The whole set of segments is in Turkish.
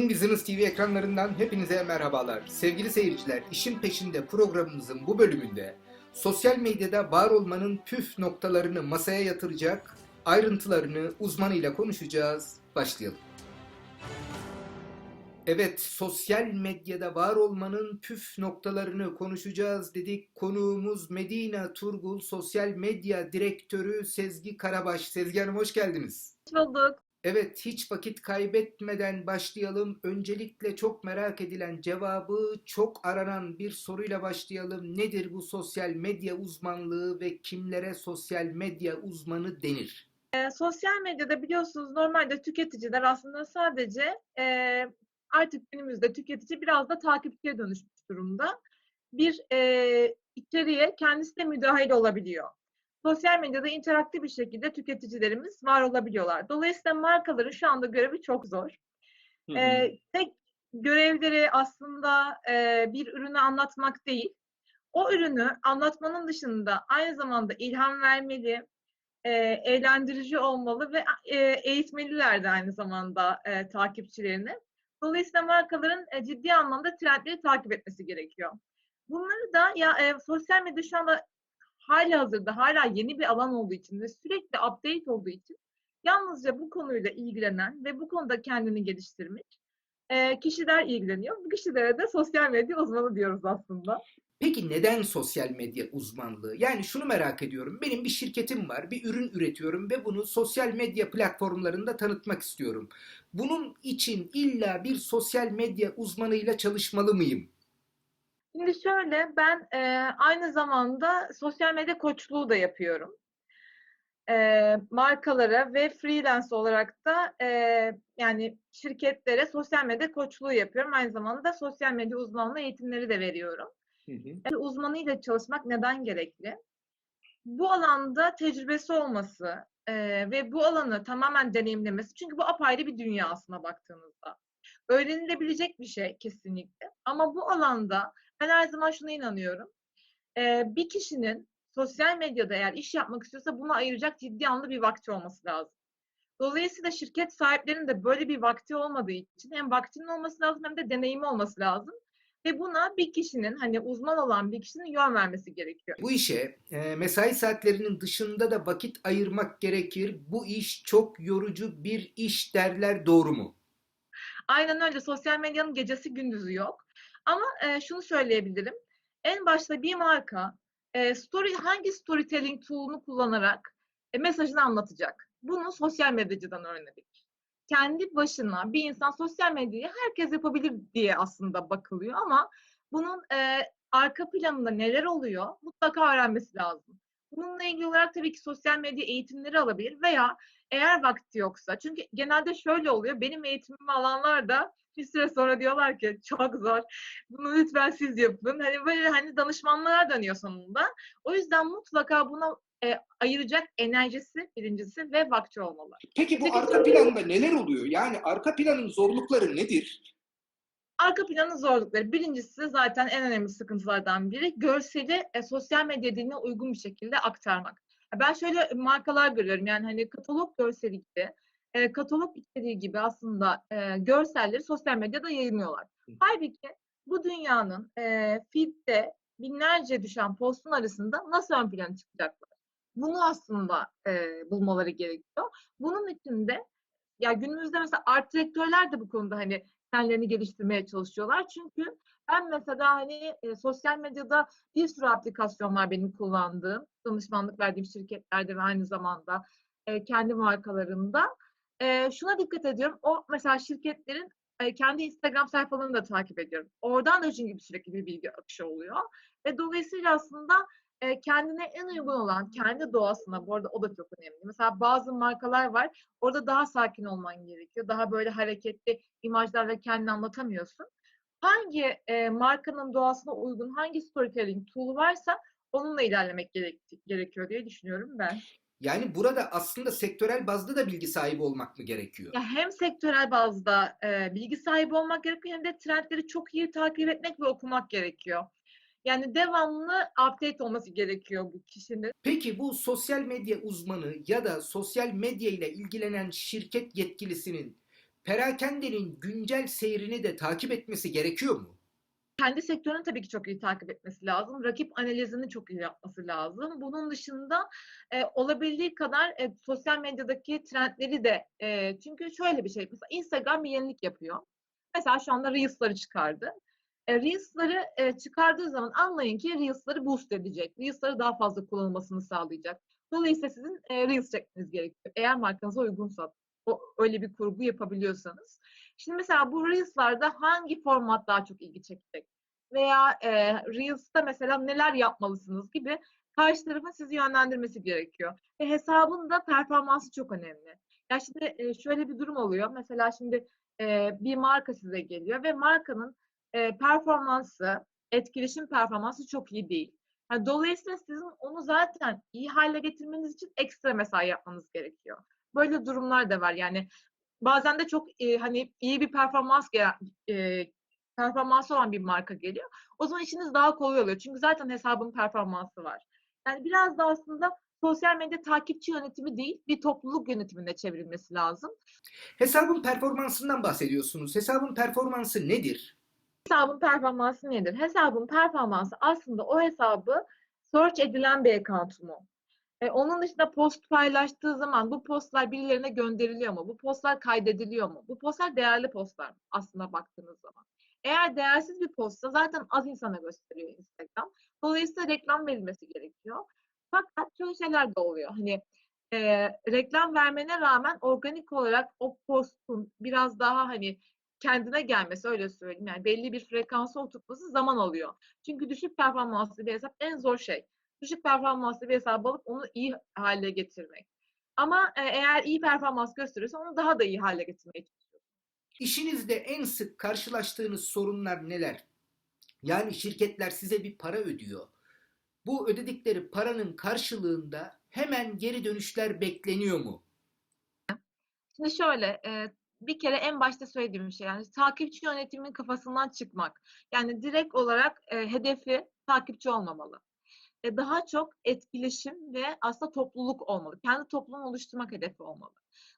In TV ekranlarından hepinize merhabalar. Sevgili seyirciler, işin peşinde programımızın bu bölümünde sosyal medyada var olmanın püf noktalarını masaya yatıracak, ayrıntılarını uzmanıyla konuşacağız. Başlayalım. Evet, sosyal medyada var olmanın püf noktalarını konuşacağız dedik. Konuğumuz Medina Turgul, sosyal medya direktörü Sezgi Karabaş. Sezgi Hanım hoş geldiniz. Hoş bulduk. Evet, hiç vakit kaybetmeden başlayalım. Öncelikle çok merak edilen cevabı çok aranan bir soruyla başlayalım. Nedir bu sosyal medya uzmanlığı ve kimlere sosyal medya uzmanı denir? Ee, sosyal medyada biliyorsunuz normalde tüketiciler aslında sadece e, artık günümüzde tüketici biraz da takipçiye dönüşmüş durumda. Bir e, içeriğe kendisi de müdahil olabiliyor. Sosyal medyada interaktif bir şekilde tüketicilerimiz var olabiliyorlar. Dolayısıyla markaların şu anda görevi çok zor. Ee, tek görevleri aslında e, bir ürünü anlatmak değil. O ürünü anlatmanın dışında aynı zamanda ilham vermeli, e, eğlendirici olmalı ve e, eğitmeliler de aynı zamanda e, takipçilerini. Dolayısıyla markaların e, ciddi anlamda trendleri takip etmesi gerekiyor. Bunları da ya e, sosyal medya şu anda hali hazırda hala yeni bir alan olduğu için ve sürekli update olduğu için yalnızca bu konuyla ilgilenen ve bu konuda kendini geliştirmiş e, kişiler ilgileniyor. Bu kişilere de sosyal medya uzmanı diyoruz aslında. Peki neden sosyal medya uzmanlığı? Yani şunu merak ediyorum. Benim bir şirketim var, bir ürün üretiyorum ve bunu sosyal medya platformlarında tanıtmak istiyorum. Bunun için illa bir sosyal medya uzmanıyla çalışmalı mıyım? Şimdi şöyle ben e, aynı zamanda sosyal medya koçluğu da yapıyorum. E, markalara ve freelance olarak da e, yani şirketlere sosyal medya koçluğu yapıyorum. Aynı zamanda da sosyal medya uzmanlığı eğitimleri de veriyorum. Bir uzmanıyla çalışmak neden gerekli? Bu alanda tecrübesi olması e, ve bu alanı tamamen deneyimlemesi. Çünkü bu apayrı bir dünya aslına baktığınızda. Öğrenilebilecek bir şey kesinlikle. Ama bu alanda ben her zaman şuna inanıyorum. E, bir kişinin sosyal medyada eğer iş yapmak istiyorsa buna ayıracak ciddi anlı bir vakti olması lazım. Dolayısıyla şirket sahiplerinin de böyle bir vakti olmadığı için hem vaktinin olması lazım hem de deneyimi olması lazım. Ve buna bir kişinin hani uzman olan bir kişinin yön vermesi gerekiyor. Bu işe e, mesai saatlerinin dışında da vakit ayırmak gerekir. Bu iş çok yorucu bir iş derler doğru mu? Aynen öyle. Sosyal medyanın gecesi gündüzü yok. Ama e, şunu söyleyebilirim. En başta bir marka e, story hangi storytelling tool'unu kullanarak e, mesajını anlatacak. Bunu sosyal medyacıdan öğrenebilir. Kendi başına bir insan sosyal medyayı herkes yapabilir diye aslında bakılıyor ama bunun e, arka planında neler oluyor mutlaka öğrenmesi lazım. Bununla ilgili olarak tabii ki sosyal medya eğitimleri alabilir veya eğer vakti yoksa çünkü genelde şöyle oluyor benim eğitimimi alanlar da bir süre sonra diyorlar ki çok zor bunu lütfen siz yapın hani böyle hani danışmanlığa dönüyor sonunda o yüzden mutlaka buna e, ayıracak enerjisi birincisi ve vakti olmalı. Peki bu Peki- arka planda neler oluyor? Yani arka planın zorlukları nedir? Arka planın zorlukları. Birincisi zaten en önemli sıkıntılardan biri görseli e, sosyal medya diline uygun bir şekilde aktarmak. Ben şöyle markalar görüyorum yani hani katalog görseli gibi, e, katalog içeriği gibi aslında e, görselleri sosyal medyada yayınlıyorlar. Halbuki bu dünyanın e, feed'de binlerce düşen postun arasında nasıl ön plana çıkacaklar? Bunu aslında e, bulmaları gerekiyor. Bunun için de ya günümüzde mesela art direktörler de bu konuda hani kendilerini geliştirmeye çalışıyorlar. Çünkü ben mesela hani e, sosyal medyada bir sürü aplikasyon var benim kullandığım, danışmanlık verdiğim şirketlerde ve aynı zamanda e, kendi markalarımda. E, şuna dikkat ediyorum. O mesela şirketlerin e, kendi Instagram sayfalarını da takip ediyorum. Oradan da çünkü sürekli bir bilgi akışı oluyor. Ve dolayısıyla aslında e, kendine en uygun olan, kendi doğasına, bu arada o da çok önemli. Mesela bazı markalar var, orada daha sakin olman gerekiyor. Daha böyle hareketli imajlarla kendini anlatamıyorsun. Hangi e, markanın doğasına uygun, hangi storytelling tool varsa onunla ilerlemek gerek, gerekiyor diye düşünüyorum ben. Yani burada aslında sektörel bazda da bilgi sahibi olmak mı gerekiyor? Ya hem sektörel bazda e, bilgi sahibi olmak gerekiyor hem de trendleri çok iyi takip etmek ve okumak gerekiyor. Yani devamlı update olması gerekiyor bu kişinin. Peki bu sosyal medya uzmanı ya da sosyal medya ile ilgilenen şirket yetkilisinin perakendenin güncel seyrini de takip etmesi gerekiyor mu? Kendi sektörünü tabii ki çok iyi takip etmesi lazım. Rakip analizini çok iyi yapması lazım. Bunun dışında e, olabildiği kadar e, sosyal medyadaki trendleri de e, çünkü şöyle bir şey. Mesela Instagram bir yenilik yapıyor. Mesela şu anda Reels'ları çıkardı. E, Reels'ları e, çıkardığı zaman anlayın ki Reels'ları boost edecek. Reels'ları daha fazla kullanılmasını sağlayacak. Dolayısıyla sizin e, Reels çekmeniz gerekiyor. Eğer markanıza uygunsa, o, öyle bir kurgu yapabiliyorsanız. Şimdi mesela bu Reels'larda hangi format daha çok ilgi çekecek? Veya e, Reels'ta mesela neler yapmalısınız gibi karşı tarafın sizi yönlendirmesi gerekiyor. Ve hesabın da performansı çok önemli. Ya şimdi e, şöyle bir durum oluyor. Mesela şimdi e, bir marka size geliyor ve markanın e, performansı, etkileşim performansı çok iyi değil. Yani dolayısıyla sizin onu zaten iyi hale getirmeniz için ekstra mesai yapmanız gerekiyor. Böyle durumlar da var. Yani bazen de çok e, hani iyi bir performans e, performansı olan bir marka geliyor. O zaman işiniz daha kolay oluyor. Çünkü zaten hesabın performansı var. Yani biraz da aslında sosyal medya takipçi yönetimi değil, bir topluluk yönetimine çevrilmesi lazım. Hesabın performansından bahsediyorsunuz. Hesabın performansı nedir? Hesabın performansı nedir? Hesabın performansı aslında o hesabı search edilen bir account mu? E, onun dışında post paylaştığı zaman bu postlar birilerine gönderiliyor mu? Bu postlar kaydediliyor mu? Bu postlar değerli postlar aslında baktığınız zaman. Eğer değersiz bir postsa zaten az insana gösteriyor Instagram. Dolayısıyla reklam verilmesi gerekiyor. Fakat şöyle şeyler de oluyor. Hani e, reklam vermene rağmen organik olarak o postun biraz daha hani kendine gelmesi öyle söyleyeyim. Yani belli bir frekansa oturtması zaman alıyor. Çünkü düşük performanslı bir hesap en zor şey. Düşük performanslı bir hesap alıp onu iyi hale getirmek. Ama e, eğer iyi performans gösteriyorsa onu daha da iyi hale getirmeye çalışıyor. İşinizde en sık karşılaştığınız sorunlar neler? Yani şirketler size bir para ödüyor. Bu ödedikleri paranın karşılığında hemen geri dönüşler bekleniyor mu? Şimdi şöyle, e, bir kere en başta söylediğim şey yani takipçi yönetiminin kafasından çıkmak. Yani direkt olarak e, hedefi takipçi olmamalı. E, daha çok etkileşim ve aslında topluluk olmalı. Kendi topluluğunu oluşturmak hedefi olmalı.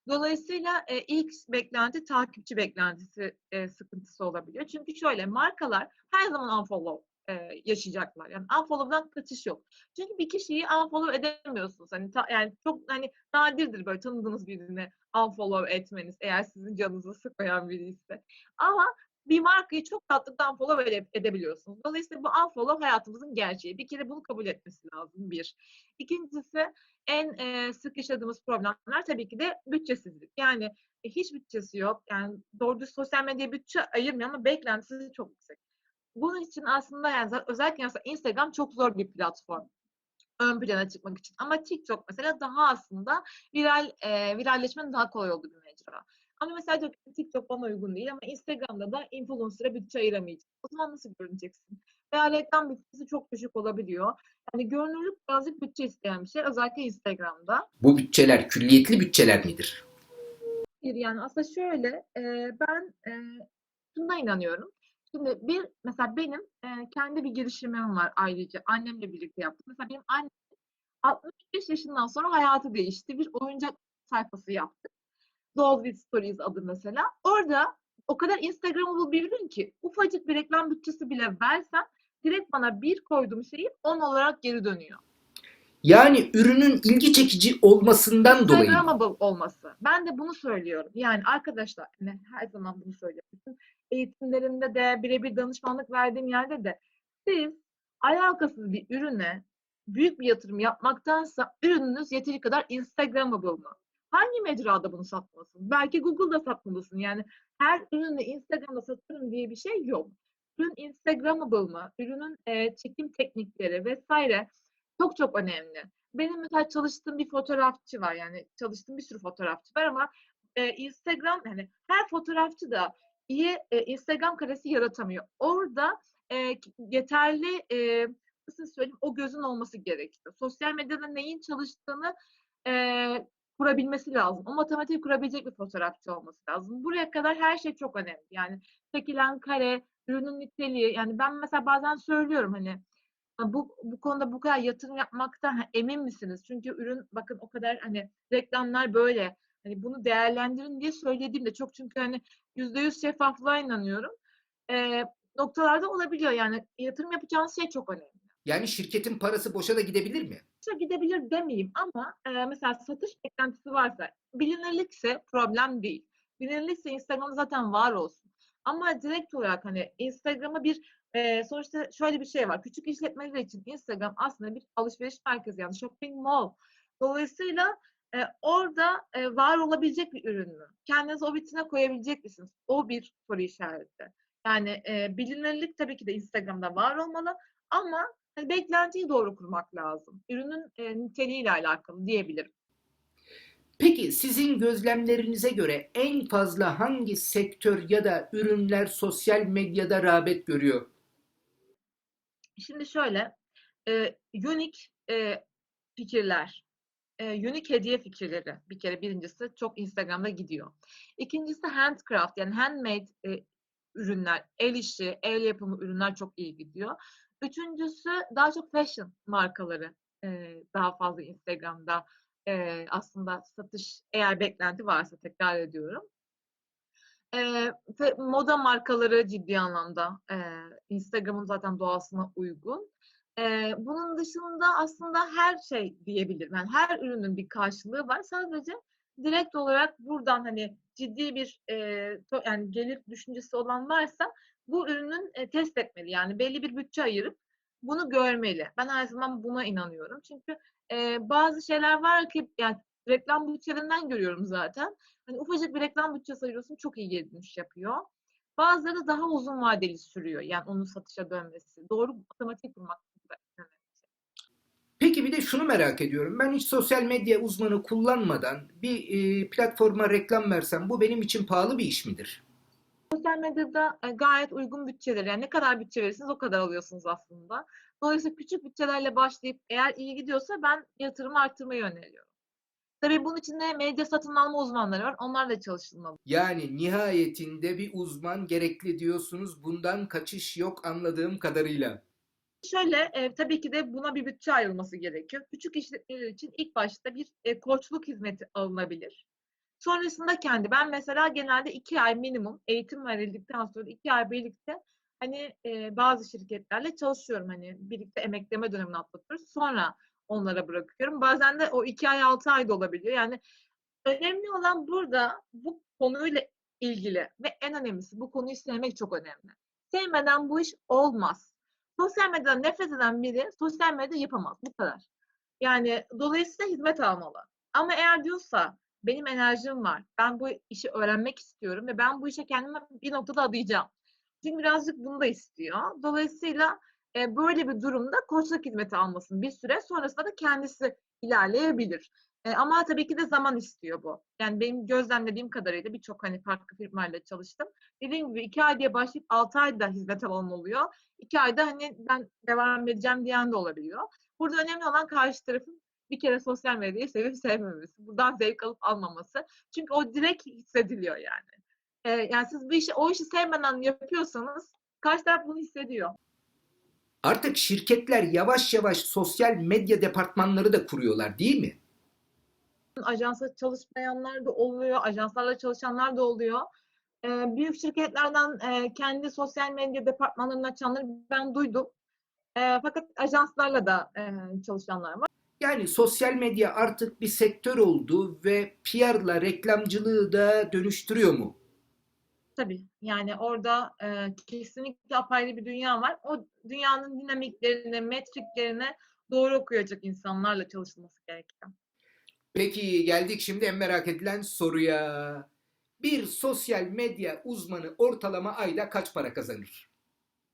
Dolayısıyla e, ilk beklenti takipçi beklentisi e, sıkıntısı olabiliyor. Çünkü şöyle markalar her zaman unfollow e, yaşayacaklar. Yani unfollow'dan kaçış yok. Çünkü bir kişiyi unfollow edemiyorsunuz. Hani ta, yani çok hani nadirdir böyle tanıdığınız birini unfollow etmeniz eğer sizin canınızı sıkmayan biri ise. Ama bir markayı çok rahatlıkla unfollow ede- edebiliyorsunuz. Dolayısıyla bu unfollow hayatımızın gerçeği. Bir kere bunu kabul etmesi lazım bir. İkincisi en e, sık yaşadığımız problemler tabii ki de bütçesizlik. Yani e, hiç bütçesi yok. Yani doğru düz sosyal medyaya bütçe ayırmıyor ama beklentisi çok yüksek. Bunun için aslında yani özellikle mesela Instagram çok zor bir platform ön plana çıkmak için. Ama TikTok mesela daha aslında viral e, viralleşmenin daha kolay olduğu bir mecra. Ama mesela diyor ki TikTok bana uygun değil ama Instagram'da da influencer'a bütçe ayıramayacağım. O zaman nasıl görüneceksin? Veya reklam bütçesi çok düşük olabiliyor. Yani görünürlük birazcık bütçe isteyen bir şey. Özellikle Instagram'da. Bu bütçeler külliyetli bütçeler midir? Bir yani aslında şöyle e, ben e, şuna inanıyorum. Şimdi bir mesela benim e, kendi bir girişimim var ayrıca annemle birlikte yaptım. Mesela benim annem 65 yaşından sonra hayatı değişti. Bir oyuncak sayfası yaptı. Doll with Stories adı mesela. Orada o kadar Instagramable bir ki ufacık bir reklam bütçesi bile versem direkt bana bir koyduğum şeyi 10 olarak geri dönüyor. Yani ürünün ilgi çekici olmasından dolayı. Instagramable olması. Ben de bunu söylüyorum. Yani arkadaşlar hani her zaman bunu söylüyorum. Bütün eğitimlerimde de birebir danışmanlık verdiğim yerde de siz alakasız bir ürüne büyük bir yatırım yapmaktansa ürününüz yeteri kadar Instagramable mı? Hangi mecrada bunu satmalısın? Belki Google'da satmalısın. Yani her ürünü Instagram'da satarım diye bir şey yok. Ürün Instagramable mı? Ürünün e, çekim teknikleri vesaire çok çok önemli. Benim mesela çalıştığım bir fotoğrafçı var yani çalıştığım bir sürü fotoğrafçı var ama e, Instagram yani her fotoğrafçı da iyi e, Instagram karesi yaratamıyor. Orada e, yeterli e, nasıl söyleyeyim o gözün olması gerekiyor. Sosyal medyada neyin çalıştığını e, kurabilmesi lazım. O matematiği kurabilecek bir fotoğrafçı olması lazım. Buraya kadar her şey çok önemli. Yani çekilen kare, ürünün niteliği. Yani ben mesela bazen söylüyorum hani Ha, bu bu konuda bu kadar yatırım yapmaktan emin misiniz? Çünkü ürün bakın o kadar hani reklamlar böyle Hani bunu değerlendirin diye söylediğimde çok çünkü hani %100 şeffaflığa inanıyorum. Eee, noktalarda olabiliyor. Yani yatırım yapacağınız şey çok önemli. Yani şirketin parası boşa da gidebilir mi? Boşa gidebilir demeyeyim ama eee, mesela satış beklentisi varsa bilinirlikse problem değil. Bilinirlikse Instagram'da zaten var olsun. Ama direkt olarak hani Instagram'a bir eee, sonuçta şöyle bir şey var. Küçük işletmeler için Instagram aslında bir alışveriş merkezi yani shopping mall. Dolayısıyla eee, orada eee, var olabilecek bir ürün mü? Kendinizi o vitrine koyabilecek misiniz? O bir soru işareti. Yani eee, bilinirlik tabii ki de Instagram'da var olmalı ama hani beklentiyi doğru kurmak lazım. Ürünün eee, niteliğiyle alakalı diyebilirim. Peki sizin gözlemlerinize göre en fazla hangi sektör ya da ürünler sosyal medyada rağbet görüyor? Şimdi şöyle, eee, unique eee, fikirler, eee, unique hediye fikirleri bir kere birincisi çok Instagram'da gidiyor. İkincisi handcraft yani handmade eee, ürünler, el işi, el yapımı ürünler çok iyi gidiyor. Üçüncüsü daha çok fashion markaları eee, daha fazla Instagram'da eee, aslında satış eğer beklenti varsa tekrar ediyorum. Ve moda markaları ciddi anlamda eee, Instagram'ın zaten doğasına uygun. Eee, bunun dışında aslında her şey diyebilirim. Yani her ürünün bir karşılığı var. Sadece direkt olarak buradan hani ciddi bir to- yani gelir düşüncesi olan varsa bu ürünün e, test etmeli. Yani belli bir bütçe ayırıp bunu görmeli. Ben her zaman buna inanıyorum. Çünkü eee, bazı şeyler var ki yani reklam bütçelerinden görüyorum zaten. Hani ufacık bir reklam bütçesi ayırıyorsun çok iyi geri dönüş yapıyor. Bazıları da daha uzun vadeli sürüyor. Yani onun satışa dönmesi. Doğru otomatik kurmak. Peki bir de şunu merak ediyorum. Ben hiç sosyal medya uzmanı kullanmadan bir e, platforma reklam versem bu benim için pahalı bir iş midir? Sosyal medyada e, gayet uygun bütçeler. Yani ne kadar bütçe verirsiniz o kadar alıyorsunuz aslında. Dolayısıyla küçük bütçelerle başlayıp eğer iyi gidiyorsa ben yatırımı arttırmayı öneriyorum. Tabii bunun için de medya satın alma uzmanları var. Onlarla çalışılmalı. Yani nihayetinde bir uzman gerekli diyorsunuz. Bundan kaçış yok anladığım kadarıyla. Şöyle, eee, tabii ki de buna bir bütçe ayrılması gerekiyor. Küçük işletmeler için ilk başta bir, eee, koçluk hizmeti alınabilir. Sonrasında kendi ben mesela genelde 2 ay minimum eğitim verildikten sonra 2 ay birlikte, hani, eee, bazı şirketlerle çalışıyorum. Hani, birlikte emekleme dönemini atlatıyoruz. Sonra onlara bırakıyorum. Bazen de o 2 ay, 6 ay da olabiliyor. Yani önemli olan burada bu konuyla ilgili ve en önemlisi bu konuyu sevmek çok önemli. Sevmeden bu iş olmaz. Sosyal medyadan nefret eden biri sosyal medya yapamaz. Bu kadar. Yani dolayısıyla hizmet almalı. Ama eğer diyorsa benim enerjim var, ben bu işi öğrenmek istiyorum ve ben bu işe kendimi bir noktada adayacağım. Çünkü birazcık bunu da istiyor. Dolayısıyla e, böyle bir durumda koçluk hizmeti almasın bir süre. Sonrasında da kendisi ilerleyebilir. E, ama tabii ki de zaman istiyor bu. Yani benim gözlemlediğim kadarıyla birçok hani farklı firmayla çalıştım. Dediğim gibi iki ay diye başlayıp altı ayda hizmet alan oluyor. İki ayda hani ben devam edeceğim diyen de olabiliyor. Burada önemli olan karşı tarafın bir kere sosyal medyayı sevip sevmemesi. Buradan zevk alıp almaması. Çünkü o direkt hissediliyor yani. Ee, yani siz bir işi, o işi sevmeden yapıyorsanız karşı taraf bunu hissediyor. Artık şirketler yavaş yavaş sosyal medya departmanları da kuruyorlar değil mi? Ajansa çalışmayanlar da oluyor, ajanslarla çalışanlar da oluyor. Ee, büyük şirketlerden e, kendi sosyal medya departmanlarını açanları ben duydum. Ee, fakat ajanslarla da e, çalışanlar var. Yani sosyal medya artık bir sektör oldu ve PR'la reklamcılığı da dönüştürüyor mu? Tabii. Yani orada e, kesinlikle apayrı bir dünya var. O dünyanın dinamiklerini, metriklerini doğru okuyacak insanlarla çalışılması gerekiyor. Peki geldik şimdi en merak edilen soruya. Bir sosyal medya uzmanı ortalama ayda kaç para kazanır?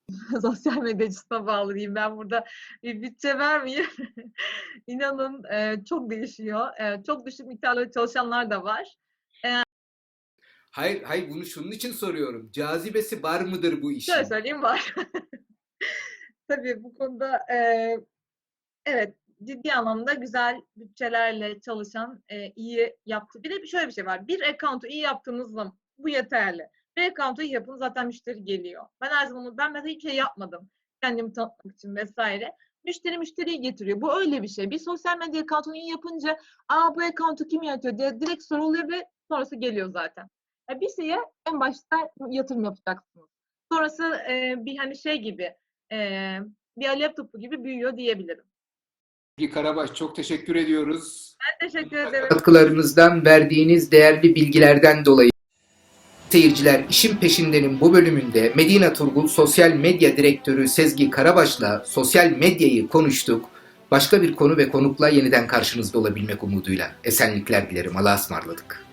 Sosyal medyacısına bağlı diyeyim. Ben burada bir bütçe vermeyeyim. İnanın e, çok değişiyor. E, çok düşük miktarda çalışanlar da var. Hayır, hayır bunu şunun için soruyorum. Cazibesi var mıdır bu işin? Şöyle söyleyeyim var. Tabii bu konuda e, evet ciddi anlamda güzel bütçelerle çalışan e, iyi yaptı. Bir de şöyle bir şey var. Bir account'u iyi yaptığınız zaman bu yeterli. Bir account'u iyi yapın zaten müşteri geliyor. Ben her zaman ben mesela hiçbir şey yapmadım. Kendimi tanıtmak için vesaire. Müşteri müşteriyi getiriyor. Bu öyle bir şey. Bir sosyal medya account'unu iyi yapınca aa bu account'u kim yönetiyor diye direkt soruluyor ve sonrası geliyor zaten. Ya bir şeye en başta yatırım yapacaksınız. Sonrası e, bir hani şey gibi e, bir alev topu gibi büyüyor diyebilirim. Sevgi Karabaş çok teşekkür ediyoruz. Ben teşekkür ederim. Katkılarınızdan, verdiğiniz değerli bilgilerden dolayı. Seyirciler işin peşindenin bu bölümünde Medina Turgul Sosyal Medya Direktörü Sezgi Karabaş'la sosyal medyayı konuştuk. Başka bir konu ve konukla yeniden karşınızda olabilmek umuduyla. Esenlikler dilerim. Allah'a ısmarladık.